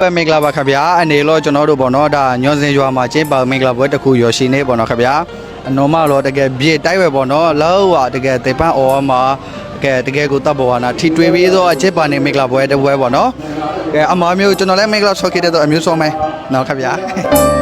ပဲမင်္ဂလာပါခင်ဗျာအနေလို့ကျွန်တော်တို့ပေါ့နော်ဒါညွန်စင်ရွာမှာကျင်းပမင်္ဂလာပွဲတစ်ခုရရှိနေပေါ့နော်ခင်ဗျာအနော်မတော့တကယ်ပြေတိုက်ပဲပေါ့နော်လောကတကယ်တေပန်းအော်မှာတကယ်တကယ်ကိုတပ်ပေါ်နာထီတွေးပြီးတော့အချစ်ပါနေမင်္ဂလာပွဲတစ်ပွဲပေါ့နော်ကဲအမမျိုးကျွန်တော်လည်းမင်္ဂလာဆော့ခဲ့တဲ့တော့အမျိုးဆုံးမယ်နော်ခင်ဗျာ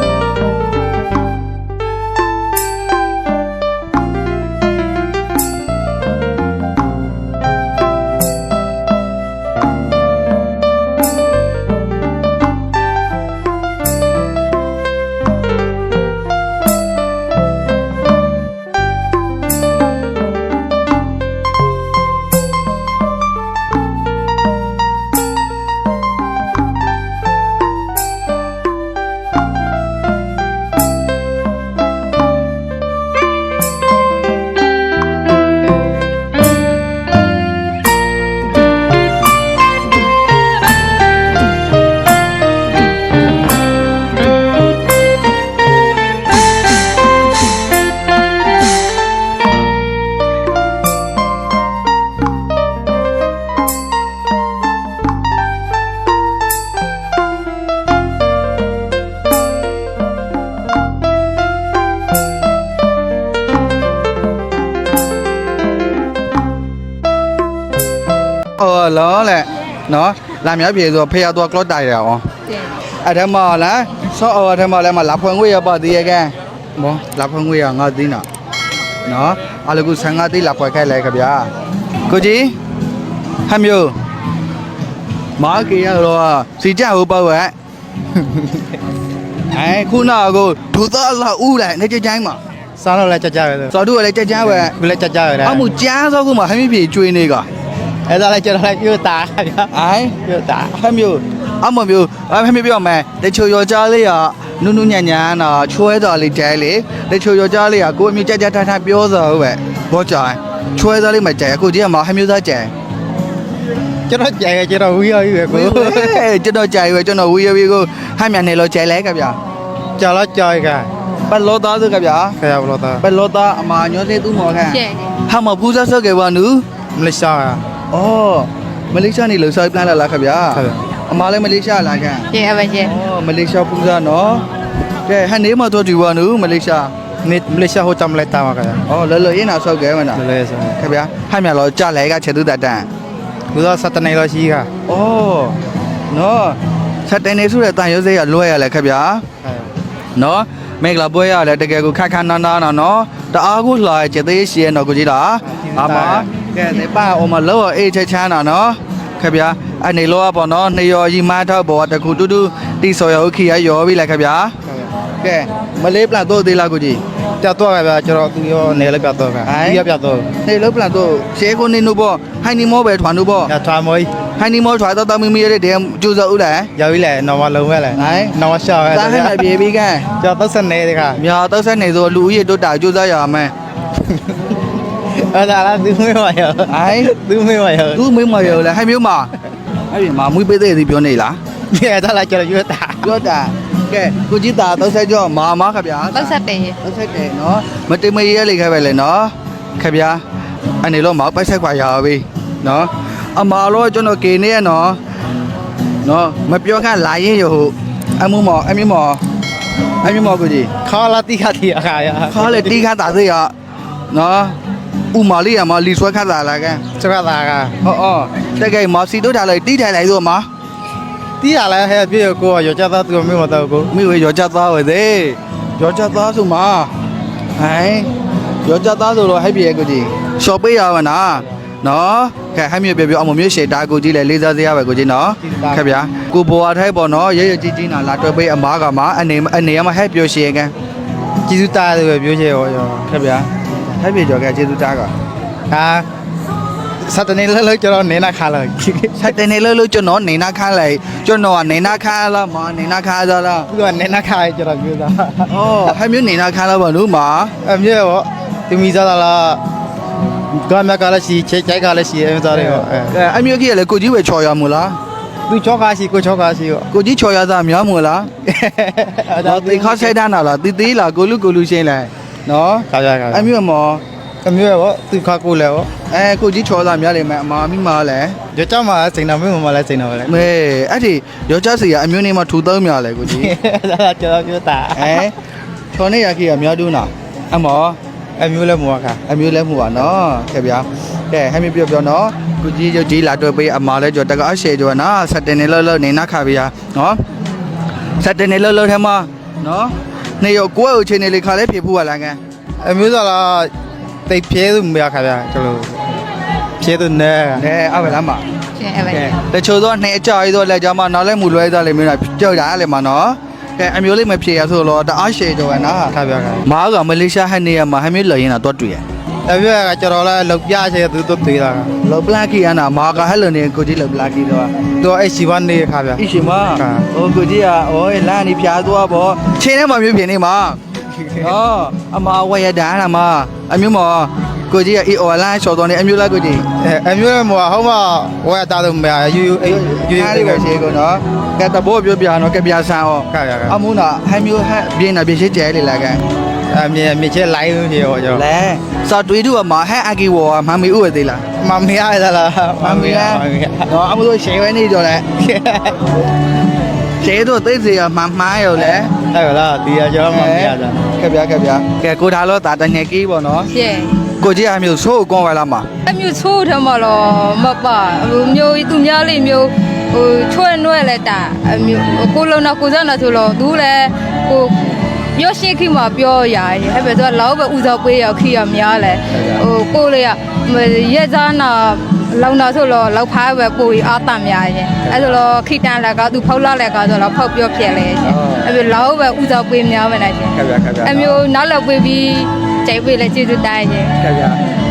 အော်လောလေနော်လာမြောက်ပြေဆိုဖေရတော့ကလော့တိုင်ရအောင်အဲ့ဒါမှလားဆော့အော်အဲ့ဒါမှလည်းမလာဖွင့်ခွေရပါသေးရဲ့ကဲဘောလာဖွင့်ခွေရငါသိနော်နော်အလကူဆန်ငါသိလာဖွင့်ခိုင်းလိုက်ခဗျာကိုကြီးဟမ်မျိုးမာကေရတော့စီကြဟုတ်ပါဝဲအဲခုနကဒုသားလာဦးလိုက်နေကြချိုင်းမှာစားတော့လည်းကြကြပဲဆိုစော်တို့ကလည်းကြက်ကြမ်းပဲခုလည်းကြကြပဲလေအမှုကျန်းစောခုမှာဟမ်းမပြေကျွေးနေက အဲ့ဒါလည်းကျွန်တော်လည်းပြောတာဗျာအိုင်ပြောတာဟမ်းမျိုးအမမျိုးအဟမ်းမျိုးပြောမယ်တချို့ယောက်ျားလေးကနုနုညံ့ညံ့နာချွဲတော်လေးတဲလေတချို့ယောက်ျားလေးကကိုယ်အမျိုးကြက်ကြက်ထထပြောစောပဲဘောကြိုင်ချွဲတော်လေးမကြိုင်အခုဒီကမှာဟမ်းမျိုးသားကြိုင်ကျွန်တော်ကြိုင်ကျွန်တော်ဝီရပြီပဲကိုကျွန်တော်ကြိုင်ပဲကျွန်တော်ဝီယဝီကိုဟမ်းမြန်နေလို့ကြိုင်လဲကဗျာကြာတော့ကြိုင်ကပတ်လောသားစုကဗျာခရဘလို့သားပတ်လောသားအမာညောစေသူမော်ခန့်谢谢。ဟာမပူဇော်ဆော့ကေဘာနူမလေးရှားက အော်မလေးရှားနေလှူရှား plan လာလားခင်ဗျာဟုတ်ပါ အမားလည်းမလေးရှားလာကန် Yeah, apa je? အော်မလေးရှားပူဇာနော်ကဲဟန်နေမှာတော့ဒီဝါနူမလေးရှား ni Malaysia ho cham lai ta ma ka ya အော်လော်လော်အင်းနာဆောက်ကဲမနာ le sa ခင်ဗျာဟန်မြလောကြလဲကချေသူတတန် ku do sa ta nai lo shi ka အော်နော်ဆက်တင်နေဆိုတဲ့တန်ရုပ်စိတ်ကလွဲရလဲခင်ဗျာ နော်မိကလာပွဲရတယ်တကယ်ကိုခက်ခက်နာနာနော်တအားကိုလှရဲ့ကျသေးရှိရဲ့နော်ကိုကြီးလားအာမ ကဲဒီပါအော်မလောအေးချက်ချမ်းတာနော်ခင်ဗျာအနေလောကပေါ့နော်နှစ်ရော်ကြီးမထောက်ပေါ်တခုတူတူတိဆော်ရဥခိရရောပြီလဲခင်ဗျာကဲမလေးပလာတော့သေးလားကိုကြီးပြတ်တော့ကဗျာကျွန်တော်သူရောနေလည်းပြတ်တော့ကဒီရပြတ်တော့နေလို့ပလာတော့ရှဲကိုနေနုဘောဟိုင်နီမောပဲထွာနုဘောရထွားမွေးဟိုင်နီမောထွာတော့တမီမီရတဲ့ဒဲကျူဇောဦးလားရောက်ပြီလေနော်မလုံးပဲလေဟိုင်နော်ရှာပဲတားဟဲ့မပြေပြီးကန်ကျွန်တော်သက်နေတခါမြာတော့ဆက်နေဆိုလူဦးရေတို့တာကျူဇောရမယ် ဟုတ်လားလားသူမေးပါရောဟိုင်းသူမေးပါရော သူ့မိမရောလဲဟဲ့မျိုးမအဲ့ဒီမှာမွေးပေးတဲ့ဒီပြောနေလား nghe đó là cho là vui ta ပြောတာကဲကိုကြီးတာတော့ဆက်ကြောမာမခဗျာပုတ်ဆက်တယ်တော့ဆက်တယ်နော်မတိမရဲလေးခဲ့ပဲလေနော်ခဗျာအနေလို့မောက်ပိုက်ဆက်ခွာရပါပြီနော်အမာလို့ကျွန်တော်ကေနေရနော်နော်မပြောခန့်လာရင်ရဟုတ်အမှုမော်အမျိုးမော်အမျိုးမော်ကိုကြီး khó là tí khá thì à khá ခါလေတီးခါတာစေရနော် ဥမာလေးရမလီဆွဲခါတာလာကန်ကျွန်တော်သာကဟောအော်တကယ်မစီတို့ထားလိုက်တီးထိုင်လိုက်ဆိုမှာတီးရလဲဟဲ့ပြေကိုရောကြသားသူမျိုးမတော့ကိုမိဝေရောကြသားဝဲသေးရောကြသားဆိုမှာဟိုင်းရောကြသားဆိုတော့ဟဲ့ပြေကိုကြီးရှော့ပေးရပါနာနော်ကဲဟဲ့မြေပြပြအမမျိုးရှေတာကိုကြီးလေလေးစားစရာပဲကိုကြီးနော်ခက်ဗျာကိုဘွားထိုက်ပေါ့နော်ရဲရဲကြီးကြီးနာလာတွေ့ပေးအမားကမှာအနေအနေရမဟဲ့ပြောရှေကန်ကျေးဇူးတာတယ်ပြောချင်ရောရောခက် ဗျာဟဲ့ပြေကြောကကျေးဇူးတားကဟာစတနေလဲလဲကျွန်တော်နေနာခါလိုက်ဆက်တယ်နေလို့လို့ကျွန်တော်နေနာခါလိုက်ကျွန်တော်ကနေနာခါလားမနေနာခါသားလားသူကနေနာခါကျွန်တော်ပြောတာဩဟဲ့မျိုးနေနာခါလားဘာလို့မအမြဲရောသူမိသားလားကမကလည်းရှိချက်ချိုက်ကလည်းရှိအဲသားတွေရောအဲအဲအမျိုးကြီးကလည်းကိုကြီးပဲချော်ရမလားသူချောကားရှိကိုချောကားရှိရောကိုကြီးချော်ရသားများမလားအဲ့တော့သင်္ခါဆိုင်တာလားတီတီလားကိုလူကိုလူရှင်းလိုက် နော်ခါရခါအမျိုးမောအမျိုးရပေါ့သူခါကိုလဲပေါ့အဲကိုကြီးချောသားများလိမ့်မယ်အမာမိမာလဲကြကြမှာစိန်နာမင်းမလည်းစိန်နာပဲလေမဲအဲ့ဒီယောက်ျားစီကအမျိုးနေမှာထူသုံးများလဲကိုကြီးဒါကြောက်ပြောတာအဲချောနေရခေကများတူးနာအမောအမျိုးလည်းမဝခါအမျိုးလဲမှုပါနော်ခဲ့ဗျာကဲဟမ်းမပြောပြောနော်ကိုကြီးရုပ်ကြီးလာတွေ့ပေးအမာလဲကြောတကားရှေကျော်နာစက်တင်နေလောလောနေနာခါဗျာနော်စက်တင်နေလောလောထဲမှာနော် နေရောကိုယ့်အချင်းနေလေးခါလဲပြေဖို့ရလားကန်အမျိုးဆိုတော့တိတ်ပြဲသူမရခါဗျာကျလို့ပြဲသူနဲ့နဲအဘလားမရှင်အဲ့ပဲကဲတချို့သောနှစ်အကြာရီသောလက်ကြမှာနောက်လဲမူလွဲသားလေးမျိုးတာကြောက်ရတယ်မနော်ကဲအမျိုးလေးမဖြေရဆိုတော့တအားရှေကျော်နာခါဗျာခါမားကမလေးရှားဟန်နေရမှာဟမ်းမျိုးလော်ရင်တော့တွေ့ရ အမျိုးကကျွန်တော်လည်းလောက်ပြချေသူတို့သေးတာလောပလာကီအနာမာကဟဲလိုနေကိုကြီးလောပလာကီတော့သူအဲ့စီဝန်နေခါဗျာအရှင်မဟာဟိုကိုကြီးကဟိုလမ်းနေဖြာသွားပေါ့ချင်းထဲမှာမျိုးပြင်နေမှာဟောအမဝရဒါနာမအမျိုးမ ကိုကြီးကအေးအော်လမ်းချော်တော်နေအမျိုးလားကိုကြီးအမျိုးလည်းမဟုတ်ဟောမဝဲတာတော့မရယူယူအေးယူယူအားလေးပဲရှေးကိုနော်ကဲတဘောပြောပြနော်ကဲပြဆန်းဩခါဗျာခါအမှုနာဟမ်းမျိုးဟမ်းပြင်းနာပြင်းရှိကျဲလေလာကန်အမြင်မြင်ချဲလိုက်လို့ပြေဟောကျွန်တော်လဲစာတွေးတူအမဟမ်းအကီဝါမမီဥဝသေးလားမမရရလားမမီလားနော်အမှုတို့ရှေးဝဲနေကြလဲရှေးတို့သိစေရမှမှားရောလဲအဲ့လားဒီရကျွန်တော်မမရတာခက်ပြခက်ပြကဲကိုထားလို့ဒါတငယ်ကြီးပေါ့နော်ရှင် ကိုကြီးအမျိုးဆိုးကွန်ဝဲလာမှာအမျိုးချိုးတယ်မလို့မပါဟိုမျိုးသူများလေးမျိုးဟိုချွဲ့နွဲ့လဲတာအမျိုးကိုလုံးတော့ကိုစနာဆိုလို့သူလည်းကိုပြောရှိခိမှာပြောရရဲ့ဟဲ့ပဲသူကလောက်ပဲဥစားပေးရခိရများလဲဟိုကိုလေးကရက်စားနာလောင်တာဆိုတော့လောက်ဖားပဲပို့ရအာတများရဲ့အဲ့ဆိုတော့ခိတန်လက်ကသူဖောက်လာလက်ကဆိုတော့ဖောက်ပြောဖြစ်လဲရှင်အဲ့ပဲလောက်ပဲဥစားပေးများပဲနဲ့ရှင်ခက်ပြခက်ပြအမျိုးနောက်လောက်ပေးပြီး ကြိုက်ပေးလဲကျေးဇူးတိုင်းရှင်ခက်ပြ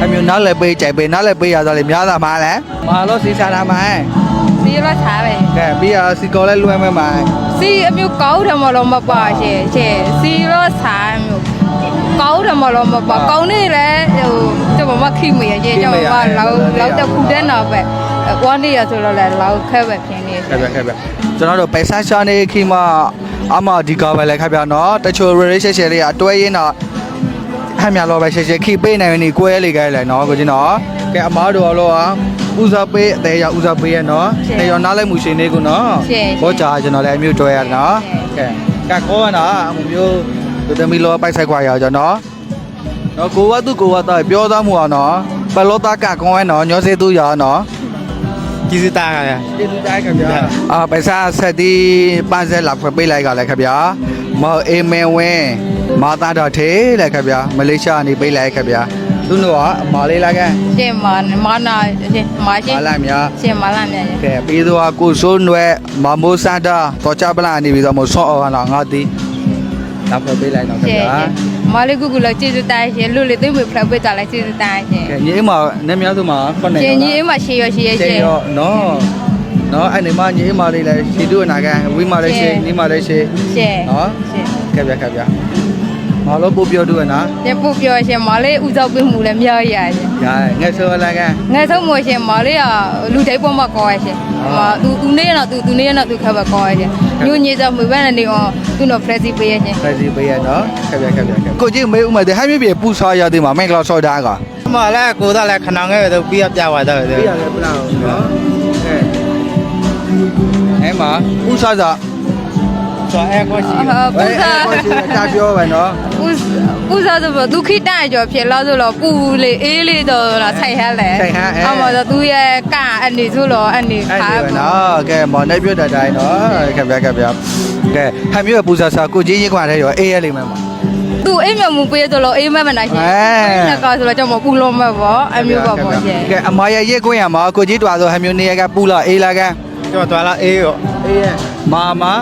အမျိုးနားလည်းပေးကြိုက်ပေးနားလည်းပေးရသားလေများတာမှာလဲမာလို့စီစားတာမှာစီရထားပဲကဲပြီးရစီကောလဲလွှဲမဲ့မှာစီအမျိုးကောင်းတယ်မလို့မပါရှင်ရှင်စီရောစားမျိုးကောင်းတယ်မလို့မပါကောင်းနေလေဟိုကျွန်မမခိမရရဲ့ကျွန်မမလောက်လောက်တခုတဲ့တော့ပဲဝမ်းနေရဆိုတော့လေလောက်ခဲပဲဖြစ်နေခက်ပြခက်ပြကျွန်တော်တို့ပိုင်ဆန်းရှာနေခိမအမဒီကပဲလဲခက်ပြနော်တချို့ relationship တွေကအတွဲရင်းတော့ ဟမ်းမြလောပဲရှေ့ရှေ့ခိပေးနိုင်နေကိုယ်လေခဲလဲနော်ကိုကြီးနော်ကဲအမားတို့ alors ဦးစားပေးအသေးရဦးစားပေးရနော်တေရောနားလိုက်မှုရှင်နေကူနော်ဘောကြာကျွန်တော်လည်းအမျိုးတွဲရနော်ကဲကကောနာအမျိုးသူတမီလောပိုက်ဆိုင်ခွာရအောင်နော်နော်ကိုဝတ်သူကိုဝတ်တော့ပြောသားမှုအောင်နော်ဘလောတာကကောဝဲနော်ညောစေသူရနော်ကျေးဇူးတာဗျာကျေးဇူးတိုင်းခင်ဗျာအာပိုက်စားဆက်ဒီပန်းစက်လာဖွင့်ပေးလိုက်ကလည်းခင်ဗျာမော်အေမင်ဝင်း မာသားတော်ထေးလည်းခင်ဗျာမလေးရှားနေပေးလိုက်ခင်ဗျာသူတို့ကအမာလေးလာကန်ရှင်မမနာရှင်မရှင်မာလာများရှင်မလာမြတ်ရဲ့ကဲပြီးတော့ကိုစိုးနွယ်မမိုးစန္ဒာတော့ချပလာနေပြီးတော့မဆော့အောင်လာငါတီးနောက်ဖက်ပေးလိုက်တော့ခင်ရှင်ဗျာမလေးကူကူလောက်ကျေးဇူးတိုင်းရှင်လူလေးသိမ့်ဖလက်ပေးတာလည်းကျေးဇူးတိုင်းရှင်ကဲညီမနဲ့များသူမှာခုနှစ်ရှင်ကြီးမှရှေရရှေရရှရှင်င်ရောနော်နော်အဲ့ဒီမှာညီမလေးလည်းရှီတူနာကန်ဝိမလည်းရှီညီမလည်းရှီရှင်နော်ရှင်ကဲဗျာကဲဗျာ မလို့ပို့ပြောတူရနော်ရပုတ်ပြောရှင်မလေးဥစားပေးမှုလည်းများရရှင်ညာငဲဆိုလာကန်ငယ်ဆုံးမရှင်မလေးကလူတိုင်းပေါ်မှာကောရရှင်မသူသူနေရတော့သူသူနေရတော့သူခက်ပဲကောရရှင်ညညစားမပဲနေအောင်သူတော့ press ပေးရရှင်ဖက်စီပေးရနော်ကဲဗျာကဲဗျာကိုကြီးမေးဦးမယ်တဲ့ဟမ်းမြေပြေပူဆောရသေးမှာမင်္ဂလာဆောတာကမလည်းကိုတော့လည်းခဏငယ်တော့ပြရပြသွားတယ်ပြရတယ်ပလားနော်အဲအဲမှာပူ ဆောတာဆိုအဲကိုရှိပူစားကိုကြီးတာပြောပဲနော်ပူပူစားဆိုတော့ဒုခိတကြောဖြစ်လို့ဆိုတော့ပူလေအေးလေးတော့လားဆိုင်ဟဲလေအမှတော့သူရဲ့ကအနေဆိုတော့အနေအဲ့ခါဒီပဲနော်ကဲမော်နေပြတဲ့တိုင်းနော်ခက်ဗျာခက်ဗျာကဲဟမ်းမြေပူဆောစာကိုကြီးရင်ခွာတဲ့ရောအေးရလိမ့်မယ်မှာသူအိမ်မြမှုပေးတော့လို့အိမ်မမနိုင်ရှင်အဲငါကဆိုတော့ကျွန်မပူလို့မဲ့ပေါ့အမျိုးပါပေါ့ရှင်ကဲအမရရက်ခွင့်ရမှာကိုကြီးတွာဆိုဟမ်းမျိုးနေရကပူလာအေးလာကန်ကျွန်တော်သွားလာအေးရောအေးရမာမာ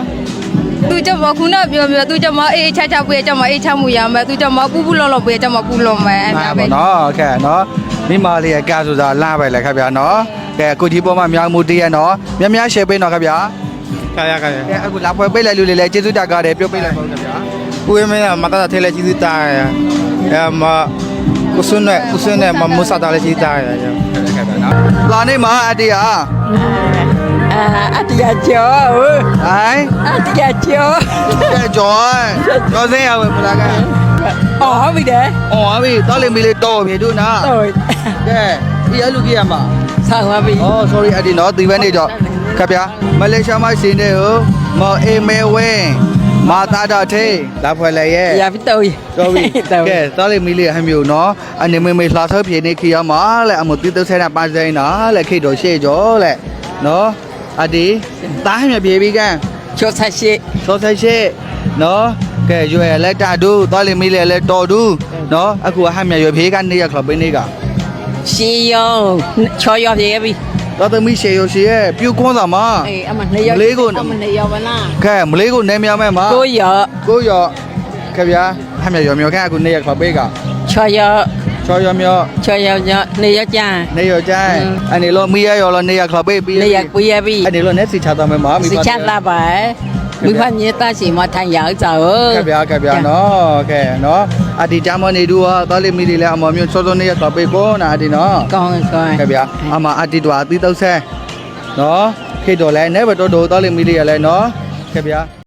သူကျွန်မခုနပြောပြောသူကျွန်မအေးချချပေးကျွန်မအေးချမှုရမယ်သူကျွန်မပူပူလောလောပေးကျွန်မပူလောမယ်အဲ့နာဒါပါပဲနော်ကဲနော်မိမလေးရဲ့ကဆိုတာလာပဲလေခင်ဗျာနော်ကဲကိုကြီးပေါ်မှာမြောင်မှုတည်းရနော်မြများရှယ်ပေးနော်ခင်ဗျာခါရခါရကဲအခုလာပွဲပေးလိုက်လူလေးလည်းကျေးဇူးတက်ကားတယ်ပြောပေးလိုက်ပါဦးခင်ဗျာကိုယ်မင်းမတာထဲလည်းကျေးဇူးတာရအဲမကိုစွန်းနဲ့ကိုစွန်းနဲ့မမဆတာလည်းကျေးဇူးတာရခဲ့ခဲ့ပါနော်လာနေမှာအတေးဟာ အတရာကျော်ဟိုင်းအတရာကျော်ကဲကျော်ကျော်စင်းရဝယ်ပလာကအော်ဟုတ်ပြီတဲ့အော်ဟုတ်ပြီတော်လိမ့်ပြီလေတော်ပြီတို့နာဟုတ်ကဲဒီအလူကြီးရမှာဆောက်ပါပြီအော် sorry အဲ့ဒီနော်ဒီဘက်နေတော့ခဗျာမလေးရှားမရှိနေဟိုမော်အေမဲဝင်းမာတာတော်ထေးလာဖွယ်လေရဲ့ရပြီတော်ပြီတော်ပြီကဲတော်လေမီလေးဟမျိုးနော်အနေမေမေလှဆောက်ပြေနေခီရမှာလဲအမတိတုဆဲတာပါစဲနာလဲခိတ်တော်ရှေ့ကျော်လဲနော် အဒီတားဟမြပြေပြီကန်ချိုးဆက်ရှိစောဆိုင်ရှေ့နော်ကဲရွယ်လက်တာဒူတော်လေးမီလေးလဲတော်ဒူနော်အခုဟမြရွယ်ဖေးကနေရခလပင်းနေကရှီယောချောရောပြေပြီတော်သမီးရှေရရှေရဲ့ပြူကွန်းသာမအေးအမနှစ်ယောမလေးကိုအမနှစ်ယောပါလားကဲမလေးကိုနေမြောင်မဲ့မှာကိုရောကိုရောခဗျာဟမြရောမြောခအခုနေရခလပေးကချောရော ချောရောမြောချောရောညနေရကြနေရောကြိုင်အနေလို့မီရရောလို့နေရခလပေးပြီးနေရကိုရပြီအနေလို့နေစီချတာမဲ့မှာမိစိဖချလာပါမိဖမြေတရှိမထိုင်ရောက်ကြ哦ခဗျာခဗျာနော်ကဲနော်အဒီကြမနေတူဟာတော်လေးမီလေးလဲအမော်မျိုးစောစောနေရခလပေးကိုနာအဒီနော်ကောင်းကောင်းခဗျာအမအတီတော်အတီတော့ဆဲနော်ခေတော်လဲနဲဘတော်တော်တော်လေးမီလေးရလဲနော်ခဗျာ